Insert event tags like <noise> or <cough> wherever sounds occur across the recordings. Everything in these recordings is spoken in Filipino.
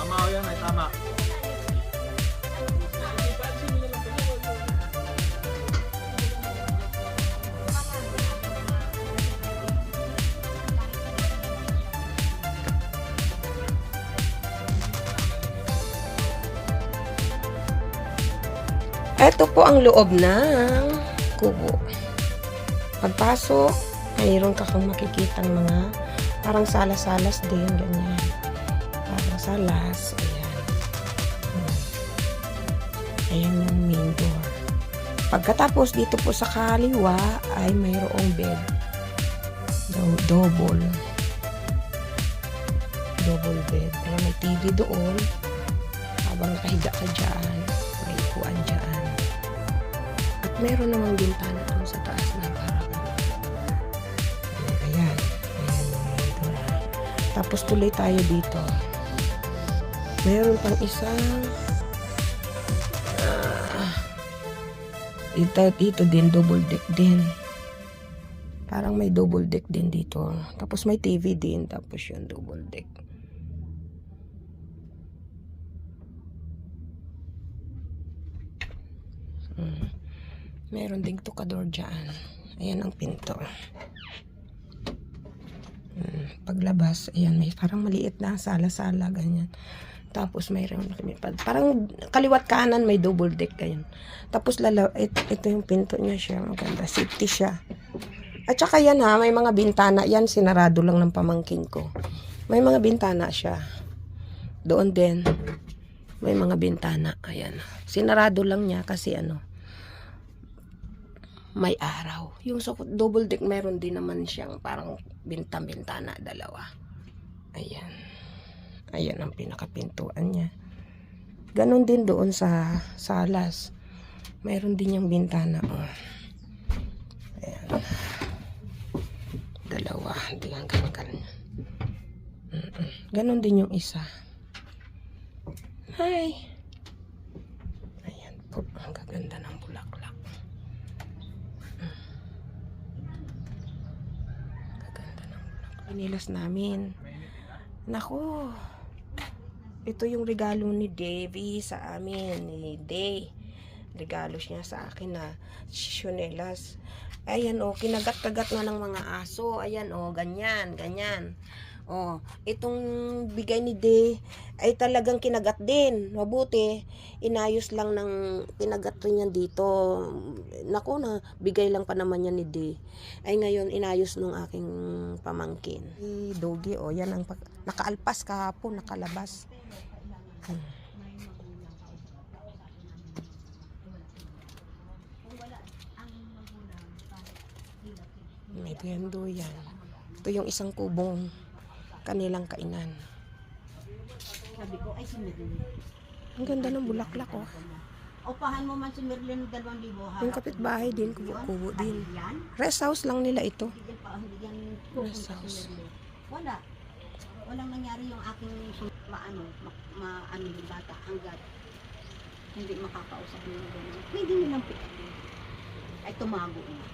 Tama o yan, ay tama. Ito po ang loob ng kubo. Pagpasok, mayroon ka kang makikitang mga parang salas-salas din, ganyan. Salas, ayan. Hmm. Ayan yung main door. Pagkatapos dito po sa kaliwa ay mayroong bed. Do- double. Double bed. Ayan, may TV doon. Habang nakahiga ka dyan, may upuan dyan. At meron namang bintana doon sa taas na parang ayan. Ayan yung main door. Tapos tuloy tayo dito. Meron pang isang ah, dito, dito din, double deck din. Parang may double deck din dito. Tapos may TV din. Tapos yung double deck. Hmm. Meron ding tukador dyan. Ayan ang pinto. Hmm. Paglabas, ayan, may parang maliit na sala-sala, ganyan. Tapos mayroon kami pa. Parang kaliwat kanan may double deck ganyan. Tapos lala, ito, ito yung pinto niya siya. Maganda. Safety siya. At saka yan ha, may mga bintana. Yan, sinarado lang ng pamangkin ko. May mga bintana siya. Doon din. May mga bintana. Ayan. Sinarado lang niya kasi ano, may araw. Yung so, double deck meron din naman siyang parang bintang-bintana dalawa. Ayan. Ayan ang pinakapintuan niya. Ganon din doon sa salas. Mayroon din yung bintana. Oh. Ayan. Dalawa. Hindi ang ganyan. Mm-mm. Ganon din yung isa. Hi. Ayan po. Ang gaganda ng bulaklak. Mm. Gaganda ng bulaklak. Pinilas namin. Nako. Ito yung regalo ni Davy sa amin. Ni Day. Regalo niya sa akin na shishonelas. Ayan o, kinagat-kagat nga ng mga aso. Ayan o, ganyan, ganyan. O, itong bigay ni Day ay talagang kinagat din. Mabuti, inayos lang ng pinagat rin yan dito. Naku na, bigay lang pa naman yan ni Day. Ay ngayon, inayos nung aking pamangkin. Si Dogi, o, yan ang nakaalpas kahapon, nakalabas. Tendo yan. Ito yung isang kubong kanilang kainan. Sabi ko, ay si Merlin. Ang ganda ng bulaklak, oh. Upahan mo man si Merlin ng dalawang libo. ha? Yung kapitbahay din, kubo-kubo din. Rest house lang nila ito. Rest house. Wala. Walang nangyari yung aking maano, ma, maano yung bata hanggat hindi makakausap yung ganun. Pwede nilang pitin. Ay tumago na.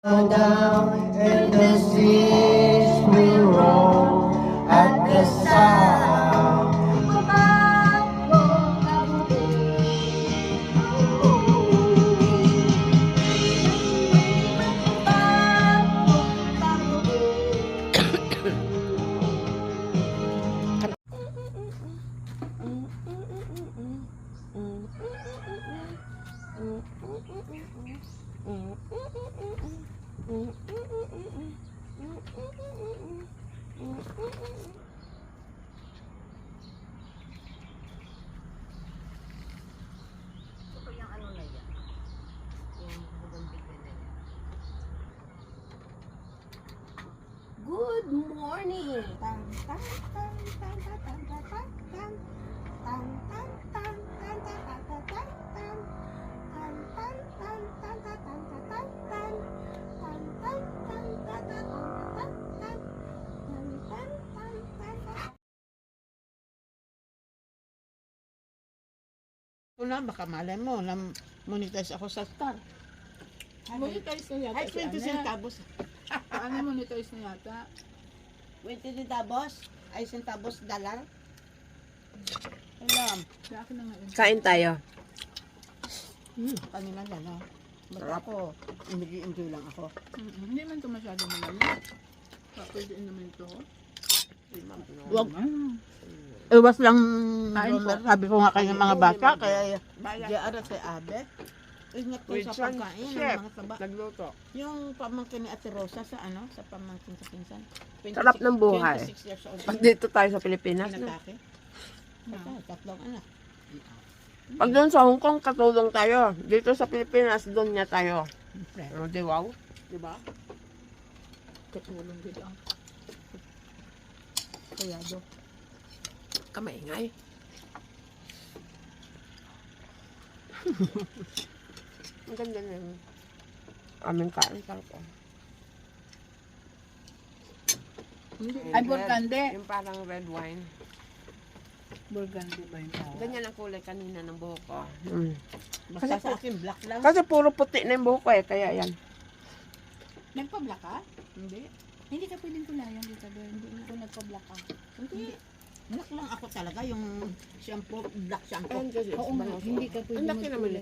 Tawag down and the seas will roll at the sound. Good morning! Tan, tan, tan, tan, tan, tan, tan, tan, tan. Tan, Na, baka malay mo, na monetize ako sa Star. Monetize na yata Ay, si 20 Ana. centavos. <laughs> Paano monetize na yata? 20 centavos? Ay, centavos dollar? Alam. Sa akin na ngayon. Kain tayo. Hmm, kanina lang ha. Basta ako, enjoy lang ako. Mm-mm. Hindi man ito masyado malalim. Pwede naman ito. Wag. Mm. Iwas lang, Kain po. sabi ko nga kayo ng mga bata, kaya Bayan. diara si Abe. Ingat With sa pagkain ng chef. mga saba. Nagluto. Yung pamangkin ni Ate Rosa sa ano, sa pamangkin sa pinsan. 26 Sarap ng buhay. 26 years old. Pag dito tayo sa Pilipinas, no? Pinatake. Tatlong anak. Pag doon sa Hong Kong, katulong tayo. Dito sa Pilipinas, doon niya tayo. Siyempre. Oh, di wow? Di ba? Katulong din ang Kaya do. Kamaingay. <laughs> Ang ganda na yung aming kain. Sarap oh. Ay, burkande. Yung parang red wine. Burgundy ba yun? Ganyan ang kulay kanina ng buhok ko. Mm. Basta Kasi sa akin, black lang. Kasi puro puti na yung buhok ko eh, kaya yan. Nagpa-black ka? Hindi. Hindi ka pwedeng kulayan dito doon. Hindi ko nagpa-black ka. Hindi. Black lang ako talaga, yung shampoo, black shampoo. Ayun kasi, Oo nga, hindi ka Ang pwedeng laki naman eh.